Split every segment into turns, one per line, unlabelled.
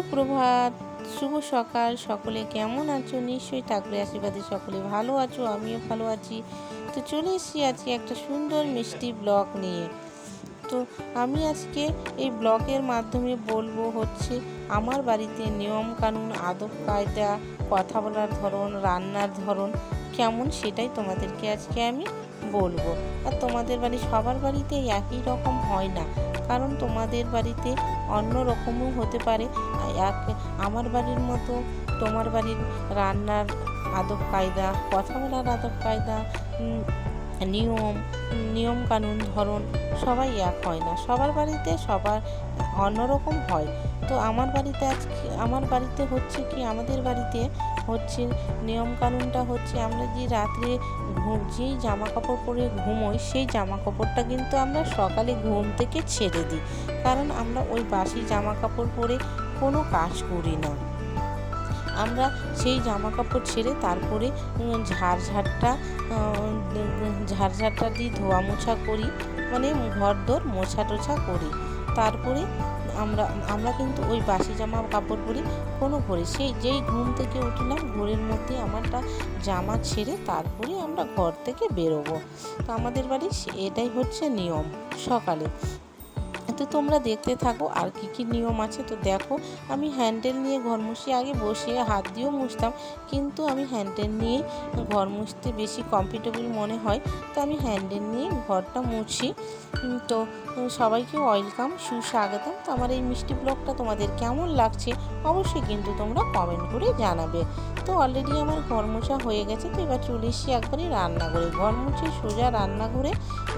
সুপ্রভাত, শুভ সকাল, সকলে কেমন আছো? নিশ্চয়ই ঠাকুরের আশীর্বাদে সকলে ভালো আছো, আমিও ভালো আছি। তো চলে এসেছি আজকে একটা সুন্দর মিষ্টি ব্লগ নিয়ে। তো আমি আজকে এই ব্লগের মাধ্যমে বলব হচ্ছে, আমার বাড়িতে নিয়ম কানুন, আদব কায়দা, কথা বলার ধরন, রান্নার ধরন কেমন সেটাই তোমাদেরকে আজকে আমি বলব। আর তোমাদের বাড়ি, সবার বাড়িতে একই রকম হয় না। কারণ তোমাদের বাড়িতে অন্য রকমও হতে পারে। এক, আমার বাড়ির মতো তোমার বাড়ির রান্নার আদব কায়দা, কথা বলার আদব কায়দা নিয়ম নিয়মকানুন ধরন সবাই এক হয় না। সবার বাড়িতে সবার অন্যরকম হয়। তো আমার বাড়িতে আজকে, আমার বাড়িতে হচ্ছে কি, আমাদের বাড়িতে হচ্ছে নিয়ম কানুনটা হচ্ছে আমরা যে রাত্রে যেই জামা কাপড় পরে ঘুমোই, সেই জামা কাপড়টা কিন্তু আমরা সকালে ঘুম থেকে ছেড়ে দিই। কারণ আমরা ওই বাসি জামা কাপড় পরে কোনো কাজ করি না। আমরা সেই জামা কাপড় ছেড়ে তারপরে ঝাড়ঝাড়টা ঝাড়ঝাড়টা দিয়ে ধোয়া মোছা করি মানে ঘর দোর মোছা টোছা করি। তারপরে আমরা আমরা কিন্তু ওই বাসি জামা কাপড় পরি, কোনো ঘরে সেই, যেই ঘুম থেকে উঠলাম, ঘরের মধ্যে আমারটা জামা ছেড়ে তারপরে আমরা ঘর থেকে বেরোবো। তো আমাদের বাড়ি এটাই হচ্ছে নিয়ম সকালে। তো তোমরা দেখতে থাকো আর কি কি নিয়ম আছে। তো দেখো, আমি হ্যান্ডেল নিয়ে ঘর মুছি আগে বসে হাত দিয়েও মুছতাম, কিন্তু আমি হ্যান্ডেল নিয়ে ঘর মুছতে বেশি কমফর্টেবল মনে হয়, তো আমি হ্যান্ডেল নিয়ে ঘরটা মুছি। তো সবাইকে ওয়েলকাম সুস্বাগতম। তো আমার এই মিষ্টি ব্লগটা তোমাদের কেমন লাগছে অবশ্যই কিন্তু তোমরা কমেন্ট করে জানাবে। তো অলরেডি আমার ঘর মোছা হয়ে গেছে, তো এবার চলে এসেছি একবারই রান্নাঘরে। ঘর মুছে সোজা রান্নাঘরে,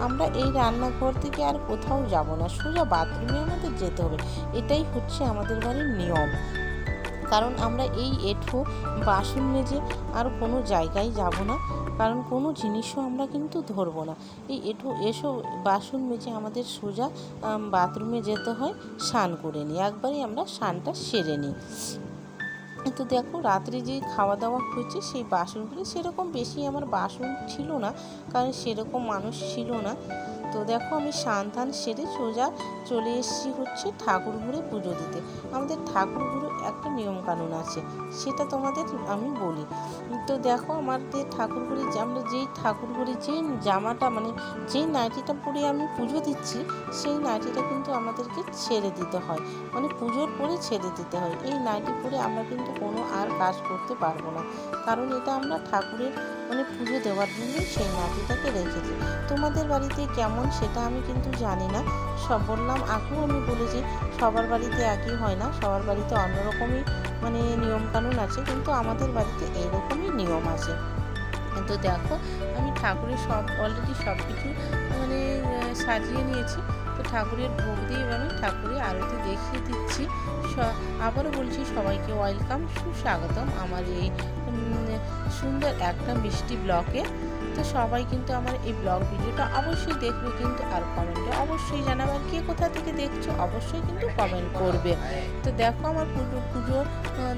আমরা এই রান্নাঘর থেকে আর কোথাও যাব না, সোজা বাথরুমে আমাদের যেতে হবে। এটাই হচ্ছে আমাদের বাড়ির নিয়ম। কারণ আমরা এই এঁঠো বাসন মেজে আর কোনো জায়গায় যাব না। কারণ কোনো জিনিসও আমরা কিন্তু ধরবো না। এই এঁঠো এসো বাসন মেজে আমাদের সোজা বাথরুমে যেতে হয়, স্নান করে নিই। একবারই আমরা স্নানটা সেরে নিই। তো দেখো, রাত্রে যে খাওয়া দাওয়া হয়েছে, সেই বাসনগুলো সেরকম বেশি আমার বাসন ছিল না। কারণ সেরকম মানুষ ছিল না। তো দেখো আমি সান্তান সেরে সোজা চলে এসেছি হচ্ছে ঠাকুর ঘুরে পুজো দিতে। আমাদের ঠাকুর একটা নিয়ম কানুন আছে, সেটা তোমাদের আমি বলি। তো দেখো আমাদের ঠাকুর আমরা যেই ঠাকুর ঘুরে যে জামাটা মানে যেই নাইটিটা পরে আমি পুজো দিচ্ছি, সেই নাইটিটা কিন্তু আমাদেরকে ছেড়ে দিতে হয়। মানে পুজোর পরে ছেড়ে দিতে হয়। এই নাইটি পরে আমরা কিন্তু কোনো আর কাজ করতে পারব না। কারণ এটা আমরা ঠাকুরের মানে পুজো দেওয়ার জন্যই সেই নাইটিটাকে রেখেছি। তোমাদের বাড়িতে কেমন সেটা আমি কিন্তু জানি না। সব বললাম আগেও আমি বলেছি সবার বাড়িতে একই হয় না, সবার বাড়িতে অন্যরকমই মানে নিয়মকানুন আছে, কিন্তু আমাদের বাড়িতে এইরকমই নিয়ম আছে। কিন্তু দেখো, আমি ঠাকুরের সব অলরেডি সব কিছু মানে সাজিয়ে নিয়েছি। তো ঠাকুরের ভোগ দিয়ে আমি ঠাকুরের আরতি দেখিয়ে দিচ্ছি। আবারও বলছি সবাইকে ওয়েলকাম সুস্বাগতম। আমার এই সুন্দর একটা মিষ্টি ব্লকে। তো সবাই কিন্তু আমার এই ব্লগ ভিডিওটা অবশ্যই দেখবে কিন্তু আর কমেন্টে অবশ্যই জানাবে। কে কোথা থেকে দেখছ অবশ্যই কিন্তু কমেন্ট করবে। তো দেখো আমার পুজো পুজো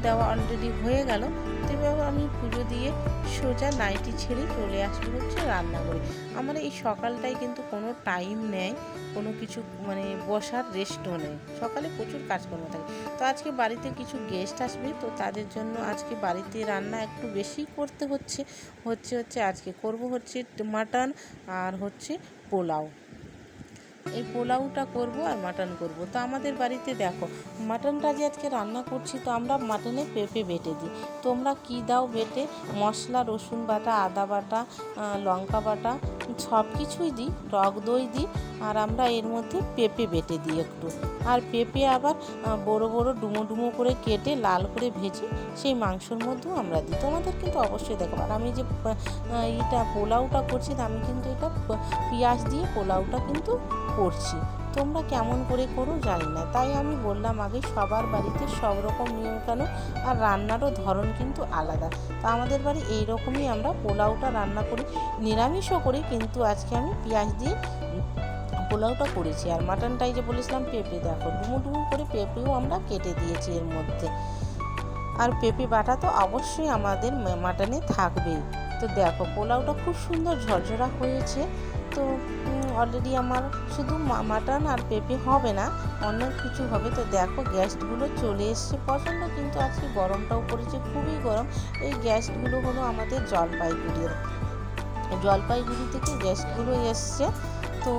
দেওয়া অলরেডি হয়ে গেল। তো আমি পুজো দিয়ে সোজা নাইটি ছেড়ে চলে আসব হচ্ছে রান্না রান্নাঘরে। আমার এই সকালটাই কিন্তু কোনো টাইম নেয় কোনো কিছু মানে বসার রেস্টও নেই। সকালে প্রচুর কাজকর্ম থাকে। তো আজকে বাড়িতে কিছু গেস্ট আসবে, তো তাদের জন্য আজকে বাড়িতে রান্না একটু বেশি করতে হচ্ছে হচ্ছে হচ্ছে আজকে করব হচ্ছে মাটন আর হচ্ছে পোলাও। এই পোলাওটা করব আর মাটন করব। তো আমাদের বাড়িতে দেখো, মাটনটা যে আজকে রান্না করছি, তো আমরা মাটনে পেঁপে বেটে দিই। তোমরা কী দাও বেটে? মশলা, রসুন বাটা, আদা বাটা লঙ্কা বাটা সব কিছুই দিই, টক দই দিই আর আমরা এর মধ্যে পেঁপে বেটে দিই একটু। আর পেঁপে আবার বড় বড় ডুমো ডুমো করে কেটে লাল করে ভেজে সেই মাংসর মধ্যেও আমরা দিই। তোমাদের কিন্তু অবশ্যই দেখো, আর আমি যে এটা পোলাওটা করছি আমি কিন্তু এটা পেঁয়াজ দিয়ে পোলাওটা কিন্তু করছি। তোমরা কেমন করে করো জানি না। তাই আমি বললাম, আগে সবার বাড়িতে সব রকম নিয়মকানুন আর রান্নারও ধরন কিন্তু আলাদা। তা আমাদের বাড়ি এই রকমই আমরা পোলাওটা রান্না করি, নিরামিষও করি, কিন্তু আজকে আমি পেঁয়াজ দিয়ে পোলাওটা করেছি। আর মাটনটাই যে বলেছিলাম, পেঁপে দেখো ডুমো ডুমো করে পেঁপেও আমরা কেটে দিয়েছি এর মধ্যে। আর পেঁপে বাটা তো অবশ্যই আমাদের মাটনে থাকবেই। তো দেখো, পোলাওটা খুব সুন্দর ঝরঝরা হয়েছে। তো অলরেডি আমার শুধু মাটন আর পেঁপে হবে না অনেক কিছু হবে। তো দেখো, গ্যাসগুলো চলে এসছে প্রচণ্ড, কিন্তু আজকে গরমটাও পড়েছে, খুবই গরম। এই গ্যাসগুলো হলো আমাদের জলপাইগুড়ির। জলপাইগুড়ি থেকে গ্যাসগুলো এসছে। তো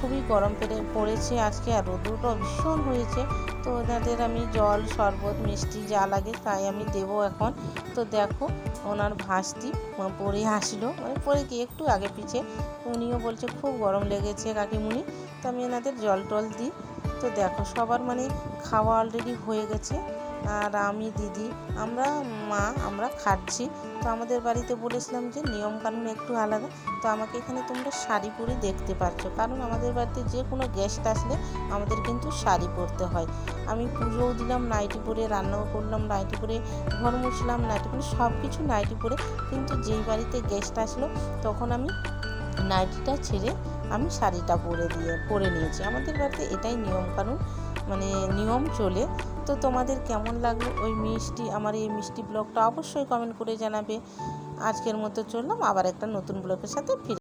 খুবই গরম পেরে পড়েছে আজকে আর রোদ্রটাও ভীষণ হয়েছে। তো ওনাদের আমি জল, শরবত, মিষ্টি যা লাগে তাই আমি দেবো এখন। তো দেখো ওনার ভাসটি পরে আসলো। মানে পরে কি একটু আগে পিছে। উনিও বলছে, খুব গরম লেগেছে কাকিমুনি। তো আমি এনাদের জল টল দিই। তো দেখো সবার মানে খাওয়া অলরেডি হয়ে গেছে। আর আমি দিদি, আমরা মা, আমরা খাচ্ছি তো আমাদের বাড়িতে বলেছিলাম যে নিয়মকানুন একটু আলাদা। তো আমাকে এখানে তোমরা শাড়ি পরে দেখতে পাচ্ছ কারণ আমাদের বাড়িতে যে কোনো গেস্ট আসলে আমাদের কিন্তু শাড়ি পরতে হয়। আমি পুজোও দিলাম নাইটি পরে রান্নাও করলাম নাইটি পরে ঘর মুছলাম নাইটি পরে সব কিছু নাইটি পরে। কিন্তু যেই বাড়িতে গেস্ট আসলো, তখন আমি নাইটিটা ছেড়ে আমি শাড়িটা পরে দিয়ে, পরে নিয়েছি। আমাদের বাড়িতে এটাই নিয়মকানুন। মানে নিয়ম চলে। তো তোমাদের কেমন লাগল ওই মিষ্টি, আমার এই মিষ্টি ব্লগটা অবশ্যই কমেন্ট করে জানাবে। আজকের মতো চললাম, আবার একটা নতুন ব্লগের সাথে ফিরে